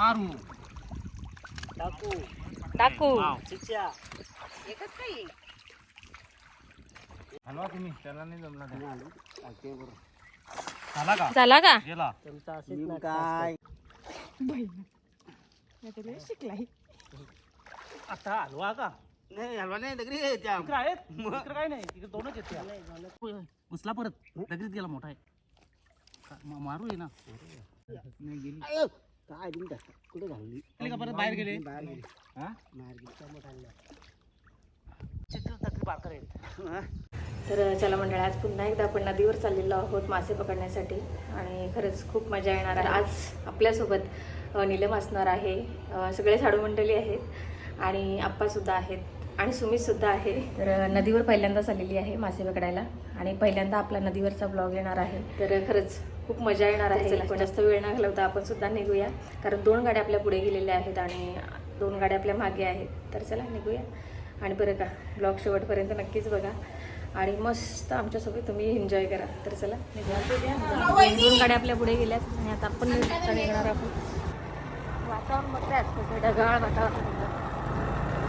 मारू. टाकू टाकू चिच्या. एकच काही? हलवा तुम्ही त्याला नाही जमला. झाला का? झाला का? गेला. तुमचा असेच ना काय? शिकलाय. आता हलवा का? नाही हलवा नाही दगडी त्या. आहेत. काय नाही इकडे दोनच येते. उचला परत. दगडीत गेला मोठा आहे. मारू आहे ना. नाही गेली. काय कुठे घालली का परत? बाहेर गेले. बाहेर गेली. हा? बाहेर गेली त्या मोठ्यांना. चित्र तकरी बारकर आहेत हा? तर चला मंडळ आज पुन्हा एकदा आपण नदीवर चाललेलो आहोत मासे पकडण्यासाठी. आणि खरंच खूप मजा येणार आहे. आज आपल्यासोबत अ, नीलम असणार आहे. अ, सगळे साडू मंडळी आहेत. आणि आप्पासुद्धा आहेत. आणि सुमितसुद्धा आहे. तर नदीवर पहिल्यांदाच आलेली आहे मासे पकडायला. आणि पहिल्यांदा आपला नदीवरचा ब्लॉग येणार आहे. तर खरंच खूप मजा येणार आहे. जास्त वेळ न घालवता आपण सुद्धा निघूया. कारण दोन गाड्या आपल्या पुढे गेलेल्या आहेत आणि दोन गाड्या आपल्या मागे आहेत. तर चला निघूया. आणि बरं का ब्लॉग शेवटपर्यंत नक्कीच बघा. आणि मस्त आमच्यासोबत तुम्ही एन्जॉय करा. तर चला निघूया. दोन गाड्या आपल्या पुढे गेल्यात आणि आता आपण निघ- निघणार आहोत. वातावरण बघताय ढगाळ वातावरण.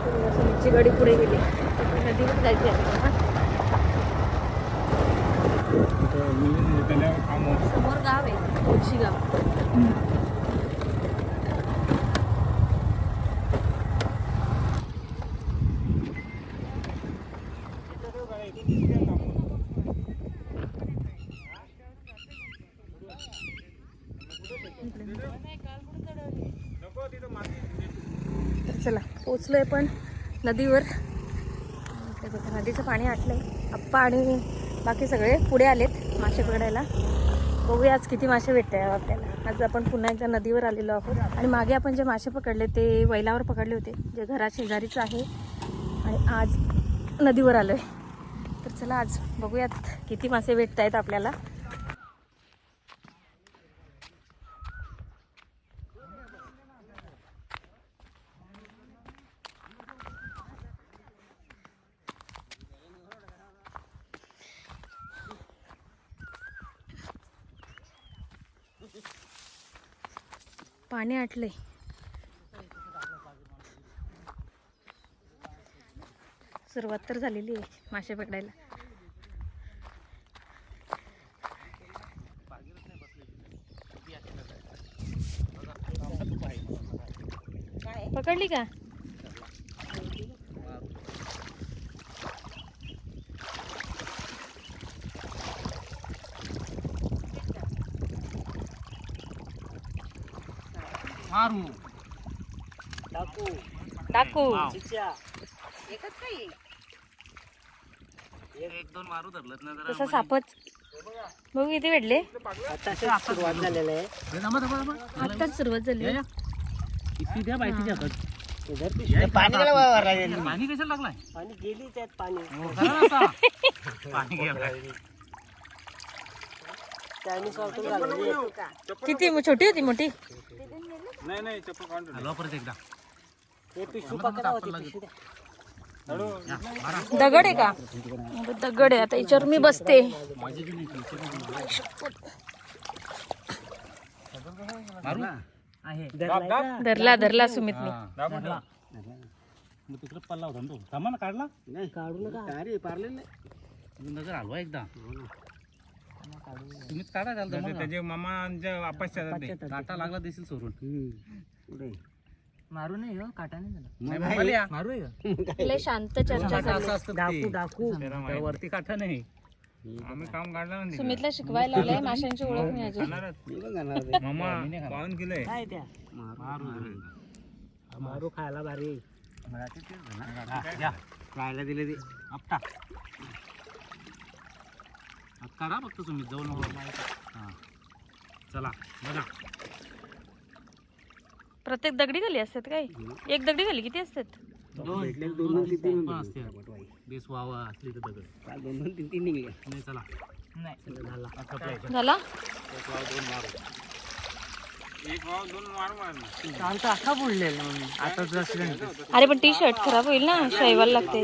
सुमितची गाडी पुढे गेली. नदीवर जायची आहे. हा. समोर गाव आहे तुळशी गाव तर चला पोचलोय पण नदीवर. बघा, नदीचं पाणी आटलंय. आप्पा आणि बाकी सगळे पुढे आलेत मासे पकडायला. बघूया आज किती मासे भेटते हो आपल्याला. आज आपण पुन्हा एकदा नदीवर आलेलो आहोत. आणि मागे आपण जे मासे पकडले ते वैलावर पकडले होते जे घरा शेजारीच आहे. आणि आज नदीवर आलोय. तर चला आज बघूयात किती मासे भेटत आहेत आपल्याला. पाणी आटले सुरुवात तर झालेली आहे मासे पकडायला. पकडली का? मारू टाकू टाकू चिच्या एकच काही एक. दोन मारू धरलं ना जरा तसा सापच. बघू किती भेटले? आता सुरुवात झालेलं आहे. हे थांबा, थांबा, थांबा. आत्ताच सुरुवात झाली. या, या. किती द्या बायकीच्या हातात. उधर पिशवी. पाणी गेलं राहिलेलं. पाणी कशाला लागलाय? पाणी गेली त्यात पाणी. हो, ना? पाणी वाटून घालवली किती मग छोटी होती मोठी हलवा परत एकदा हे पिशवी पकडा होती द्या. दगड आहे का? अरे दगड आहे आता याच्यावर मी बसते। मारू आहे? धरला धरला सुमितने। हा. मग तिकडे पल्ला होता ना तो थांबा ना काढला नाही काढू नका अरे पारले नाही नज़र हलवा एकदा. तुम्हीच काढा त्याला त्याचे मामा काटा लागला दिसेल सोडून. पुढे. मारू नाही हो काटा नाही झाला. नाही, मोबाईल या. मारू लय शांत चर्चा काटा झाली असं असतं डाकू वरती काठा नाही. आम्ही काम काढला सुमितला शिकवायला आलंय माशांची ओळख नाही अजून. मामा पाहून गेलंय काय त्या? मारू. खायला भारी. खायला दिले ते. आपटा. काढा फक्त तुम्ही जाऊ नको. हा. चला बघा. प्रत्येक दगडी खाली असतात काय? एक दगडी खाली किती असतात? दोन भेटले दोन दोन तीन तीन पण असते बेस व्हावा असली तर दगड. काल दोन दोन तीन तीन निघले. नाही चला. नाही. झाला. आता प्लेट. झाला? एक वाव दोन मारू. एक वाव दोन मारू मारू काल तर अख्खा बुडलेला मग आता जसं अरे पण टी शर्ट खराब होईल ना शैवाल लागते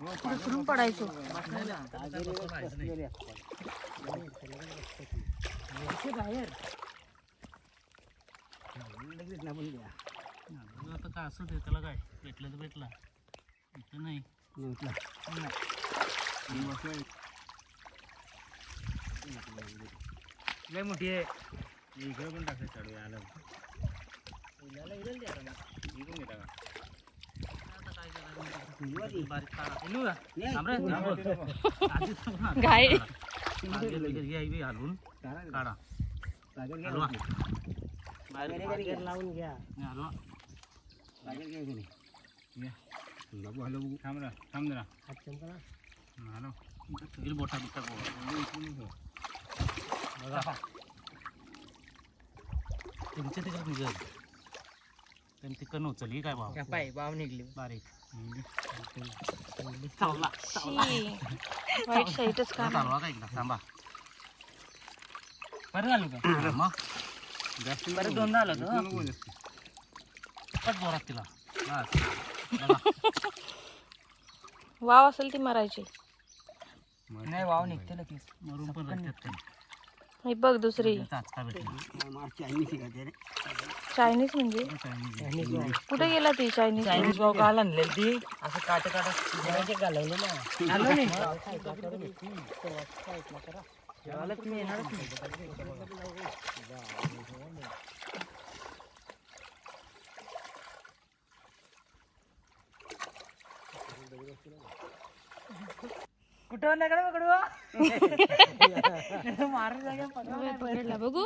घसरून पडायचो. बाहेर. आता काय असं ते त्याला काय? भेटलं तर भेटला. इथं नाही. लय मोठी आहे. इकडे पण टाकायचं चालू आलं. आता काय करायचं बारीक काढा इलू का? थांब रे, थांब. आधीच थांब ना. काय मागे लगेच घ्या, इवी हलवून काढा हलवा बाहेर लावून घ्या नाही, हलवा लागेल घ्या की नाही बघू हॅलो बघू थांब रा थांब जरा हॅलो सगळी बोटा बिटा बघा तुमच्या तिकडे निघल त्यांनी तिकडनं उचलली काय भाव पाय बाव निघली बारीक वाईट साईटच काम चालवा का एकदा? थांबा. बरं झालं का? मग जास्त बरं. कट जोरात तिला. वाव असेल ती मारायची. नाही वाव निघते लगेच. मरून पण ही बघ दुसरी. चायनीज आहे का ते रे? चायनीज म्हणजे? कुठे गेला ती चायनीज चायनीज भाऊ काल आणलेली ती? असं काट काट घालवलं ना. आलो नाही. कुठं नाही कडे पकडू मारून जागे पकडला बघू.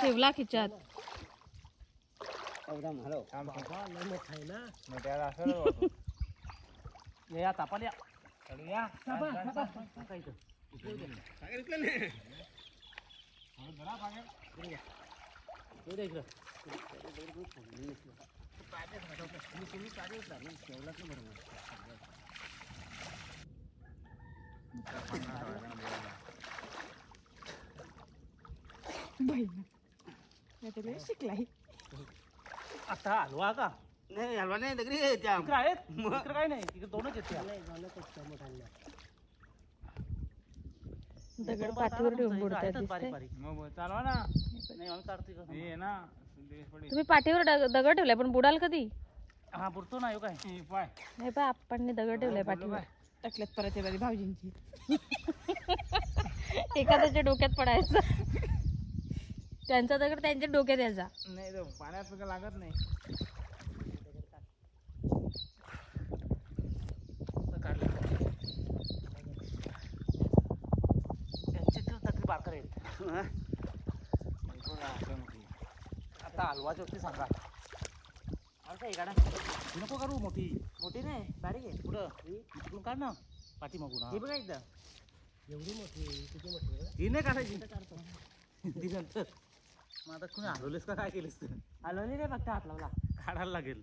ठेवला खिच्यात. एकदम हॅलो ये या तापाल या. येऊ आता हलवा का? नाही हलवा नाही दगडी आहे त्या. इकडे आहेत? इकडे काय नाही दोनच येते दगड पाठीवर ठेवून बुडतात बारीक दिसतंय. बारीक मग चालवा ना. नाही आम्ही काढते का? ना देश पडी तुम्ही पाठीवर दग- दगड ठेवलाय पण बुडाल कधी? हा बुडतो ना येऊ काय? हे पाय. नाही पा आपण दगड ठेवलाय पाठीवर. टाकल्यात परत बघा भाऊजींची. एखाद्याच्या डोक्यात पडायचं. त्यांचा दगड त्यांच्या डोक्यात यायचा नाही तो पाण्यात लागत नाही. आता सांगा. ही नको करू मोठी. मोठी नाही बारीक आहे. पुढं. इकडून काढ ना. पाठी मागून हे. बघा एकदा. ही नाही काढायची. मग आता तुम्ही हलवलेस का? काय केलेस हलवली नाही फक्त हात लावला. काढायला लागेल.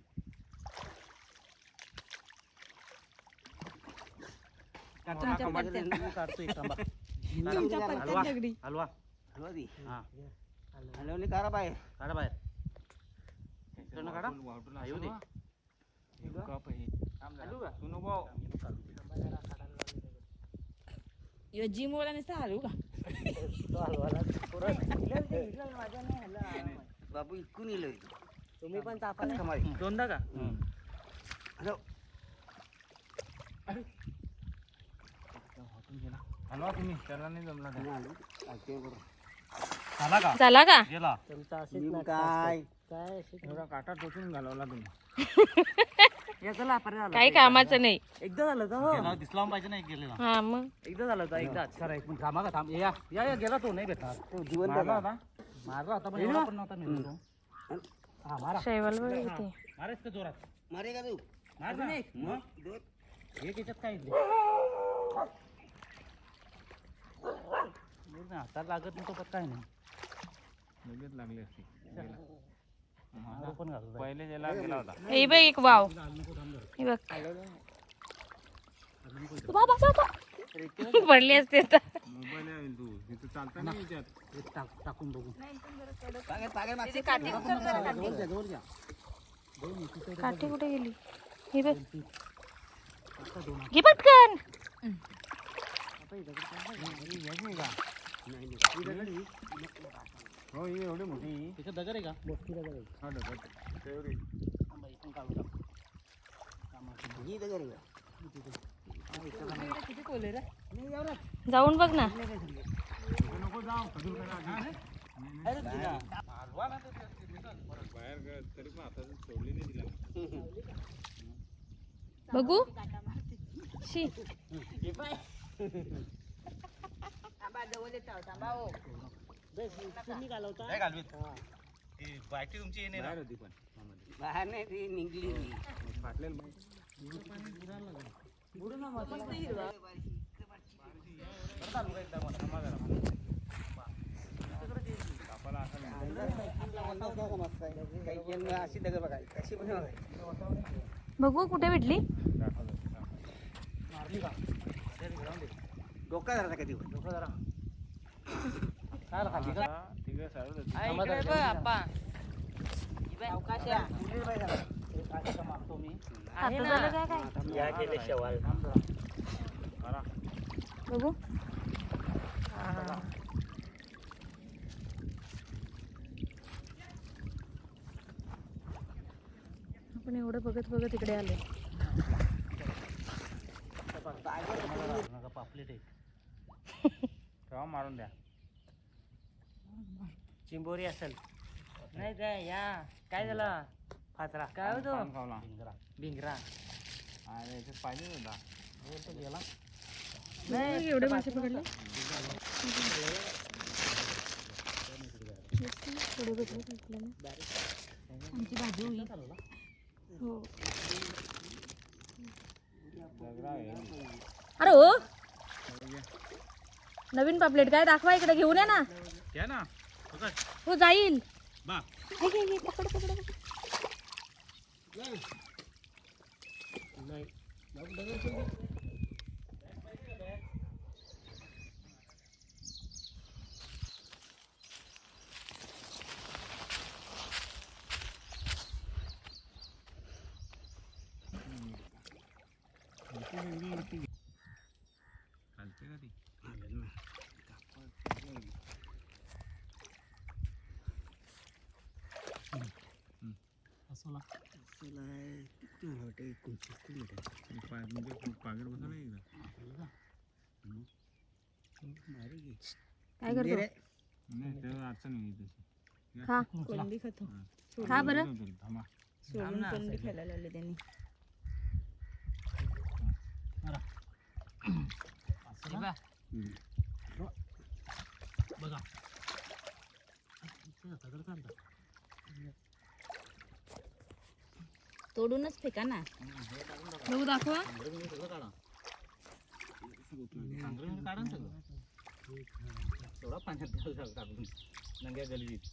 मी काढतो एक थांबा. तुमच्या हलवा पत्त्यात दगडी. हलवा. हलवा दी हा. हलवली काढा बाहेर? काढा बाहेर. इकडनं काढा. हा, येऊ दे. का? यो जिम वाला नुसता हलू का? बाबू इतकून येईल तुम्ही पण चापा कमाई दोनदा का? हॅलो. तुम्ही त्याला नाही जमला झाला का? झाला का? गेला. काय? काय एवढा काटा टोचून घालवला तुम्ही. याचा झाला काही कामाचं नाही. एकदा झालं का हो. गेला दिसला पाहिजे नाही गेलेला. हा मग. एकदा झालं होता एकदाच खरं एक मिनिट थांबा का थांब. या या या गेला तो नाही भेटणार. तो जिवंत मारला होता. होता. मारला होता पण एवढा पण नव्हता मी तो. हा मारा. शैवाल बघ इथे. मारेस का जोरात? मारे का तू? मार ना. मग? दोन. हे त्याच्यात काय ना, हाताला लागत नाही तो पत काय नाही. लगेच लागली असती. पहिले ज्याला गेला होता. हे बघ एक वाव. हे बघ. बाबा बाबा. पडली असते तर. मोबाईल आहे तू. तिथं चालता नाही याच्यात टाक- टाकून बघू. काठी कुठे गेली? हे बघ. घे पटकन. हो ही एवढी मोठी. तिथे दगड आहे का? मोठी दगड आहे. हा डबल तेवढी थांबा, काढू टाक. जाऊन बघ ना. नको जाऊ बाहेर ग- तरी पण आता सोडली नाही तिला बघू शी ही. बायटी तुमची येणे बाहेर होती पण. बाहेर नाही ती निघली फाटलेलं अशी दगड बघा कशी पण बघा कुठे भेटली? डोका धरला कधी डोकं जरा काय रे खाली का तिकडे सरळ होती बघू आपण एवढं बघत बघत इकडे आलो. पापलेट मारून द्या. चिंबोरी असेल. नाही काय या. काय झालं? फातरा काय होतो? पान खावला भिंगरा. अरे याच्यात पाहिजे होता. गेला. नाही एवढे मासे पकडले? थोडे भेटले आपल्याला आमची भाजी होईल. हो. अरे हो. नवीन पापलेट काय दाखवा इकडे घेऊन या ना. घ्या ना. पकड. हो जाईल बा. हे घे, घे, पकड पकड पकड. चालते का ती असं ना ते पा- म्हणजे पागड बसा नाही एकदा काय करतो? नाही त्याला अडचण नाही तशी खा. खा हा, बरं. थांबा. सोडून कोणती खायला लावले त्यांनी? बघा. तोडूनच फेका ना. बघू दाखवा. काढा काढा थोडा पाण्यात टाकून नंग्या गलवीत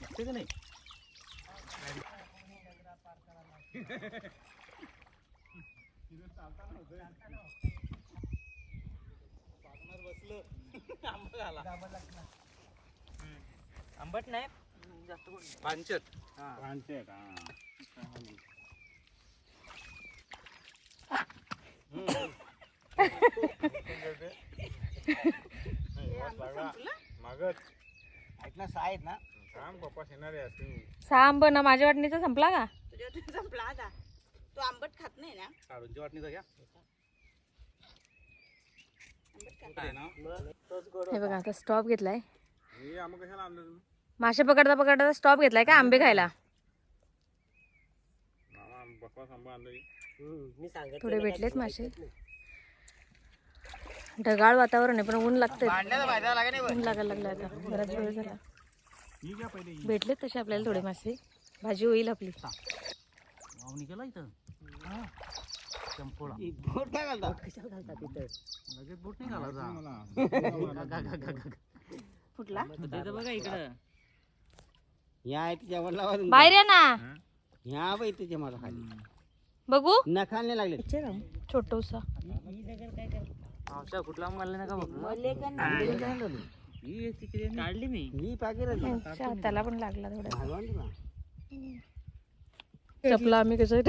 दिसते का नाही आंबट नाही. पांचट हा. ना सहा आहेत ना काम पप्पा येणारे असतील सहा आंब ना माझ्या वाटणीचा संपला का? तुझ्या संपला आता. तू आंबट खात नाही ना? काढूनची वाटणीचा घ्या. हे बघा आता स्टॉप घेतलाय. हे आम्ही कशाला आणलं तुम्ही? मासे पकडता पकडता स्टॉप घेतलाय का आंबे खायला? मामा बकवास आंबा आणलं मी सांगत थोडे भेटलेत मासे. ढगाळ वातावरण आहे पण ऊन लागतंय. ऊन लागायला लागलं आता बराच वेळ झाला. भेटलेत तसे आपल्याला थोडे मासे. भाजी होईल आपली. तिथं? बघा इकडं. या आहे तिच्या वडिला बाहेर या ना. ह्या बाई तिच्या मला खाली. बघू. नखाने लागले. छोटूसा. पावसा कुठला मला नका बघ? काढली मी. ही हाताला पण लागला थोडा. भगवान तुला चपला आम्ही कसं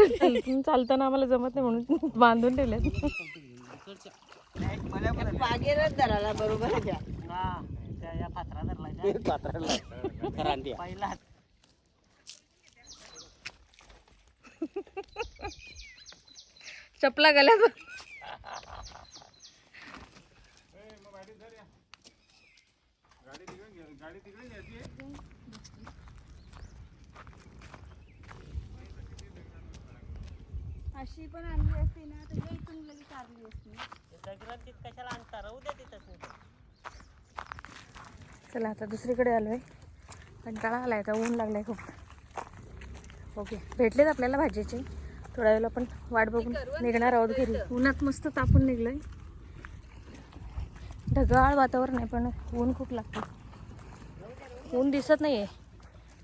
चालताना आम्हाला जमत नाही म्हणून बांधून ठेवल्यात. हा, त्या या पात्रा धरलाय. पात्राला पहिला चपला गल्यात अशी पण आणली असती ना तर इथून लगेच आणली असती कशाला आणता? राहू द्या तिथं चला आता दुसरीकडे आलोय. कंटाळा आलाय आता ऊन लागलाय खूप. ओके भेटलेत आपल्याला भाजीचे. थोड्या वेळेला आपण वाट बघून निघणार आहोत घरी. उन्हात मस्त तापून निघलोय. ढगाळ वातावरण आहे पण ऊन खूप लागतं ऊन दिसत नाही आहे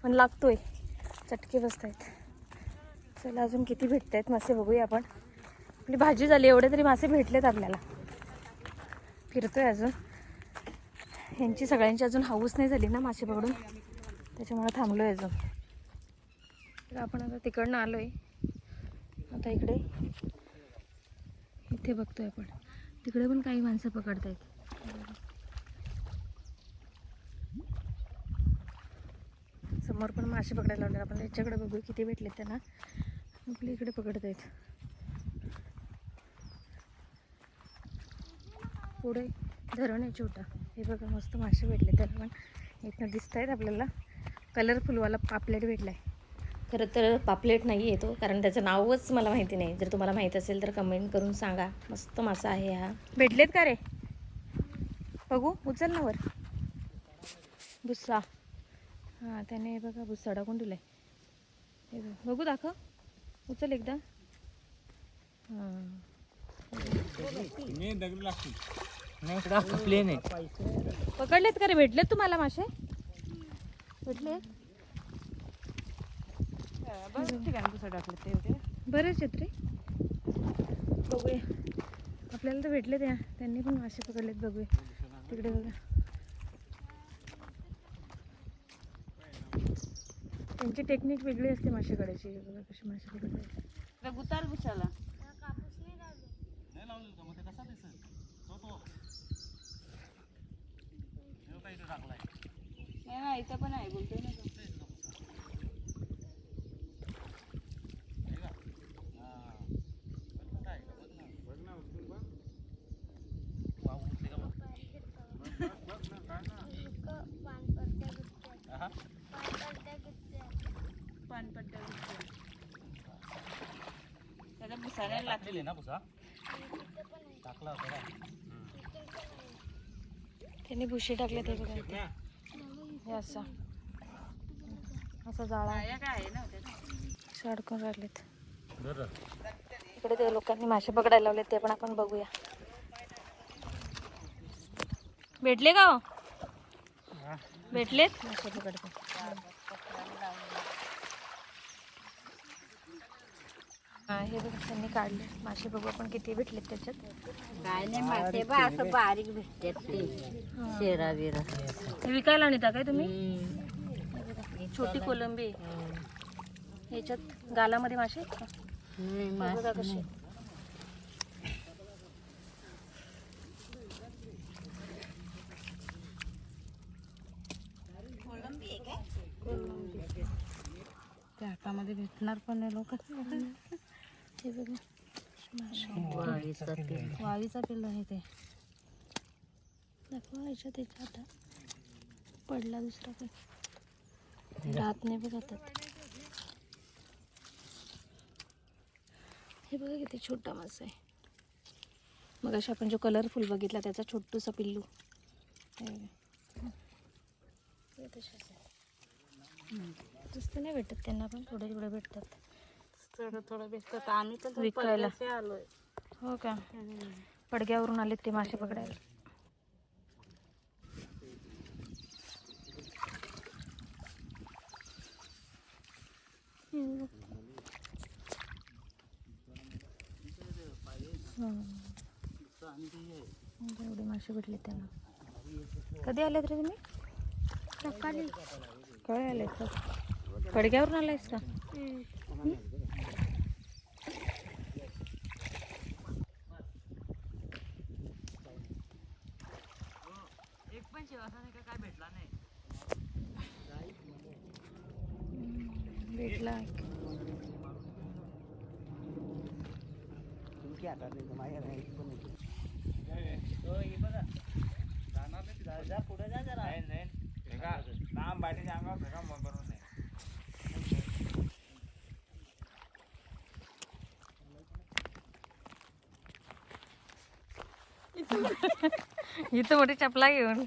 पण लागतोय. चटके बसत आहेत चला अजून किती भेटत आहेत मासे बघूया आपण. आपली भाजी झाली एवढे तरी मासे भेटलेत आपल्याला. फिरतोय अजून. ह्यांची सगळ्यांची अजून हाऊस नाही झाली ना मासे पकडून त्याच्यामुळे थांबलो आहे अजून. तर आपण आता तिकडनं आलो आहे आता इकडे. इथे बघतोय आपण. तिकडे पण काही माणसं पकडतायत. समोर पण मासे पकडायला लावले आपण याच्याकडे बघू किती भेटले त्यांना. आपल्या इकडे पकडत पुढे धरण आहे छोटा. हे बघा मस्त मासे भेटले त्याला पण इथनं दिसत आहेत आपल्याला कलरफुलवाला पापलेट भेटला आहे खरं तर पापलेट नाही येतो कारण त्याचं नावच मला माहिती नाही. जर तुम्हाला माहीत असेल तर कमेंट करून सांगा. मस्त मासा आहे हा. भेटलेत का रे? बघू उचल ना वर. बुस्सा हां त्याने हे बघा बुस्सा टाकून दिलाय हे बघ. बघू दाखव. उचल एकदा. हां. नाही इकडं प्लेन आहे. पकडलेत का रे? भेटलेत तुम्हाला मासे? भेटले? बरेच आहेत रे. बघूया. आपल्याला तर भेटले त्या त्यांनी पण मासे पकडलेत बघूया. तिकडे बघा. त्यांची टेक्निक वेगळी असते मासे काढायची बघा कशी मासे पकडतात. गुताल बुसाला नाही लावलेलं का मग ते कसा दिसेल तो तो. ह्यो काय इकडे टाकलाय ना इथं पण आहे बोलतोय ना. तो. पानपट्ट्या गुत्त्या. त्याला बुसायला लागते टाकलेली ना पुसा? टाकला होता का? त्यांनी भुशी टाकले ते बघा. इथे. हे असा. असा जाळा. अडकून राहिलेत. इकडे ते लोकांनी मासे पकडायला लावले ते पण आपण बघूया. भेटले का हो? भेटलेत? मासे पकडते. हा बघा त्यांनी काढले. मासे बघू आपण किती भेटलेत त्याच्यात. काय नाही मासे बा असं बारीक भेटतात ते. शेरा बिरा हे विकायला आणता काय तुम्ही? छोटी कोलंबी. आहे. याच्यात गालामध्ये मासे? आहेत का? हे बघा कसे. ते हातामध्ये भेटणार पण नाही लोक. हे बघा. वाळीचा पिल्ल आहे ते. दाखवा याच्यात त्याच्या आता. पडला दुसरा काही राहत नाही बघ हातात हे बघा किती छोटा मासा आहे. मग अशा आपण जो कलरफुल बघितला त्याचा छोटूसा पिल्लू. जास्त नाही भेटत त्यांना पण थोडे थोडे भेटतात. विकायला. हो का? पडग्यावरून आले ते मासे पकडायला. एवढे मासे भेटले त्यांना. कधी आलेत रे तुम्ही? सकाळी. काय आले पडग्यावरून आलायस का? इथं मोठी चपला घेऊन.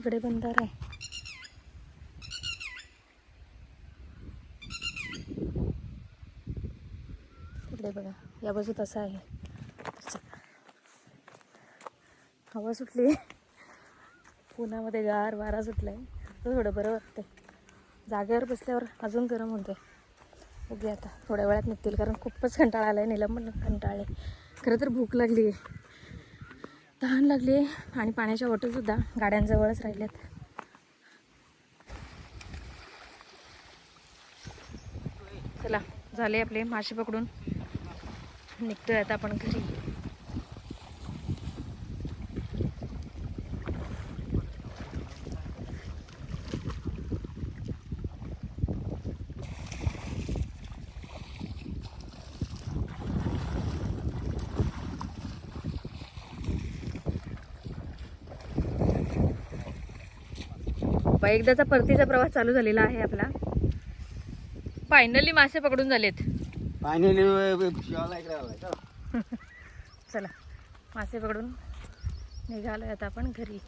इकडे बंदार आहे. इकडे बघा या बाजूत असं आहे. हवा सुटली. पुण्यामध्ये गार वारा सुटलाय. तर थोडं बरं वाटतंय. जागेवर बसल्यावर अजून गरम होते बघूया आता. थोड्या वेळात निघतील कारण खूपच कंटाळा आला आहे निलंबन कंटाळले. खरं तर भूक लागली. आहे तहान लागली आहे आणि पाण्याच्या बॉटलसुद्धा गाड्यांजवळच राहिल्यात. चला झाले आपले मासे पकडून. निघतोय आता आपण घरी. बा एकदाचा परतीचा प्रवास चालू झालेला आहे आपला. फायनली मासे पकडून झालेत. फायनली. चला मासे पकडून निघालोय आता आपण घरी.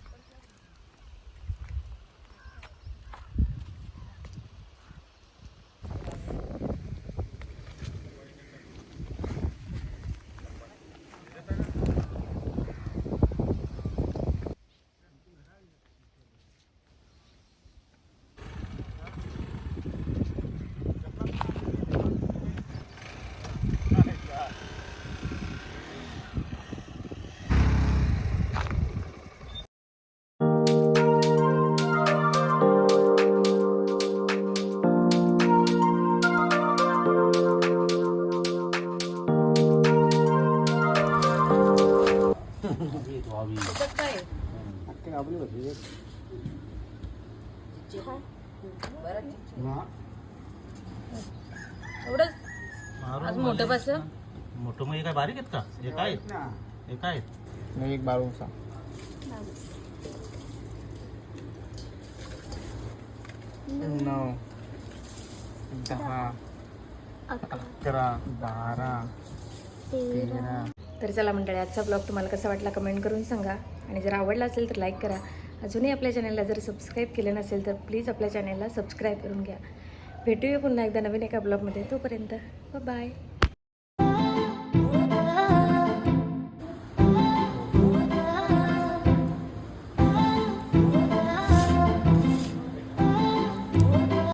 एवढंच? आज मोठं बस? मोठं म्हणजे काय बारीक आहेत का? हे काय. हे काय एक नऊ दहा अकरा बारा तेरा. तर चला मंडळी आजचा ब्लॉग तुम्हाला कसा वाटला कमेंट करून सांगा. आणि जर आवडला असेल तर लाईक करा. अजूनही आपल्या चॅनलला जर सबस्क्राईब केलं नसेल तर प्लीज आपल्या चॅनलला सबस्क्राईब करून घ्या. भेटूया पुन्हा एकदा नवीन एका ब्लॉगमध्ये तोपर्यंत बाय